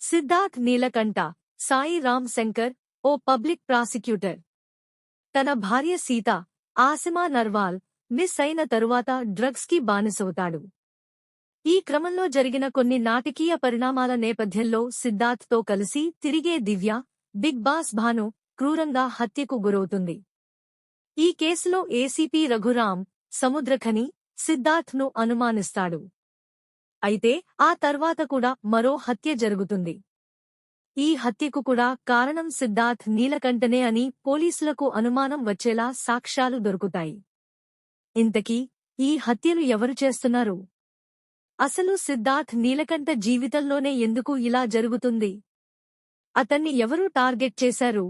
సిద్ధార్థ్ నీలకంఠ సాయి రామ్ శంకర్ ఓ public prosecutor. తన భార్య సీత ఆసిమా నర్వాల్ మిస్ అయిన తరువాత డ్రగ్స్కి బానిసవుతాడు. ఈ క్రమంలో జరిగిన కొన్ని నాటకీయ పరిణామాల నేపథ్యంలో సిద్ధార్థ్తో కలిసి తిరిగే దివ్య బిగ్ బాస్ భాను క్రూరంగా హత్యకు గురవుతుంది. ఈ కేసులో ఏసీపీ రఘురాం సముద్రఖని సిద్ధార్థ్ను అనుమానిస్తాడు. అయితే ఆ తర్వాత కూడా మరో హత్య జరుగుతుంది. ఈ హత్యకు కూడా కారణం సిద్ధార్థ్ నీలకంఠనే అని పోలీసులకు అనుమానం వచ్చేలా సాక్ష్యాలు దొరుకుతాయి. ఇంతకీ ఈ హత్యలు ఎవరు చేస్తున్నారు? అసలు సిద్ధార్థ్ నీలకంఠ జీవితంలోనే ఎందుకు ఇలా జరుగుతుంది? అతన్ని ఎవరు టార్గెట్ చేశారు?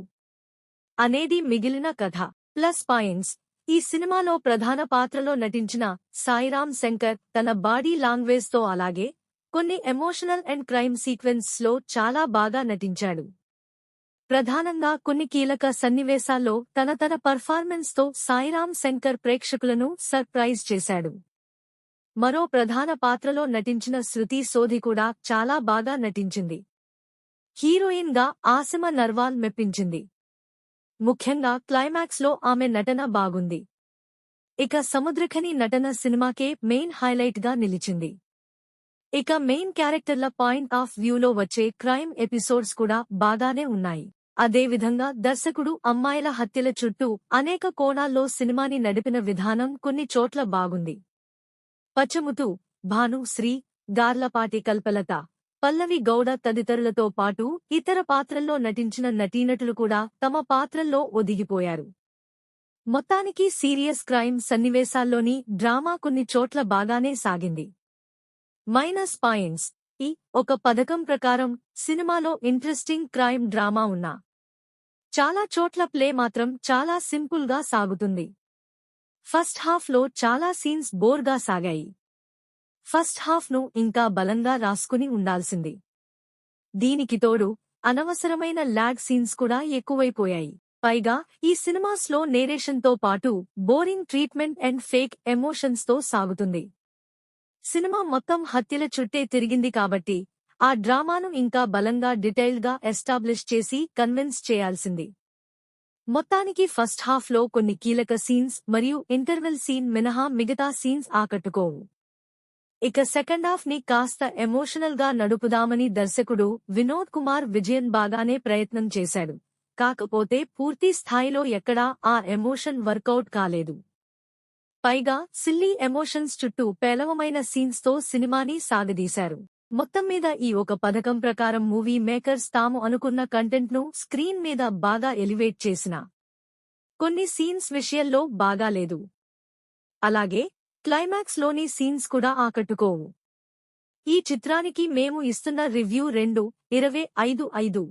అనేది మిగిలిన కథ. Plus points. ఈ సినిమాలో ప్రధాన పాత్రలో నటించిన సాయిరామ్ శంకర్ తన బాడీ లాంగ్వేజ్తో అలాగే కొన్ని ఎమోషనల్ అండ్ క్రైమ్ సీక్వెన్స్లో చాలా బాగా నటించాడు. ప్రధానంగా కొన్ని కీలక సన్నివేశాల్లో తన తన పర్ఫార్మెన్స్తో సాయిరామ్ శంకర్ ప్రేక్షకులను సర్ప్రైజ్ చేశాడు. మరో ప్రధాన పాత్రలో నటించిన శృతి సోధి కూడా చాలా బాగా నటించింది. హీరోయిన్గా ఆసిమ నర్వాల్ మెప్పించింది. ముఖ్యంగా క్లైమాక్స్లో ఆమె నటన బాగుంది. ఇక సముద్రఖని నటన సినిమాకే మెయిన్ హైలైట్గా నిలిచింది. ఇక మెయిన్ క్యారెక్టర్ల పాయింట్ ఆఫ్ వ్యూలో వచ్చే క్రైమ్ ఎపిసోడ్స్ కూడా బాగానే ఉన్నాయి. అదేవిధంగా దర్శకుడు అమ్మాయిల హత్యల చుట్టూ అనేక కోణాల్లో సినిమాని నడిపిన విధానం కొన్ని చోట్ల బాగుంది. పచ్చముతు భాను శ్రీ గార్లపాటి కల్పలత. పల్లవి గౌడ తదితరులతో పాటు ఇతర పాత్రల్లో నటించిన నటీనటులు కూడా తమ పాత్రల్లో ఒదిగిపోయారు. మొత్తానికి సీరియస్ క్రైమ్ సన్నివేశాల్లోని డ్రామా కొన్ని చోట్ల బాగానే సాగింది. Minus points. ఈ ఒక పథకం ప్రకారం సినిమాలో ఇంట్రెస్టింగ్ క్రైమ్ డ్రామా ఉన్నా. చాలా చోట్ల ప్లే మాత్రం చాలా సింపుల్గా సాగుతుంది. ఫస్ట్ హాఫ్లో చాలా సీన్స్ బోర్గా సాగాయి. ఫస్ట్ హాఫ్ను ఇంకా బలంగా రాసుకుని ఉండాల్సింది. దీనికి తోడు అనవసరమైన ల్యాగ్ సీన్స్ కూడా ఎక్కువైపోయాయి. పైగా ఈ సినిమా స్లో నేరేషన్తో పాటు బోరింగ్ ట్రీట్మెంట్ అండ్ ఫేక్ ఎమోషన్స్తో సాగుతుంది. సినిమా మొత్తం హత్యల చుట్టే తిరిగింది కాబట్టి ఆ డ్రామాను ఇంకా బలంగా డీటెయిల్డ్గా ఎస్టాబ్లిష్ చేసి కన్విన్స్ చేయాల్సింది. మొత్తానికి ఫస్ట్ హాఫ్లో కొన్ని కీలక సీన్స్ మరియు ఇంటర్వెల్ సీన్ మినహా మిగతా సీన్స్ ఆకట్టుకోవు. ఇక సెకండ్ హాఫ్ని కాస్త ఎమోషనల్గా నడుపుదామని దర్శకుడు వినోద్ కుమార్ విజయన్ బాగానే ప్రయత్నం చేశాడు. కాకపోతే పూర్తి స్థాయిలో ఎక్కడా ఆ ఎమోషన్ వర్కౌట్ కాలేదు. పైగా సిల్లీ ఎమోషన్స్ చుట్టూ పేలవమైన సీన్స్తో సినిమాని సాగదీశారు. మొత్తం మీద ఈ ఒక పథకం ప్రకారం మూవీ మేకర్స్ తాము అనుకున్న కంటెంట్ను స్క్రీన్ మీద బాగా ఎలివేట్ చేసిన కొన్ని సీన్స్ విషయంలో బాగాలేదు. అలాగే క్లైమాక్స్లోని సీన్స్ కూడా ఆకట్టుకోవు. ఈ చిత్రానికి మేము ఇస్తున్న రివ్యూ రెండు ఇరవై ఐదు ఐదు.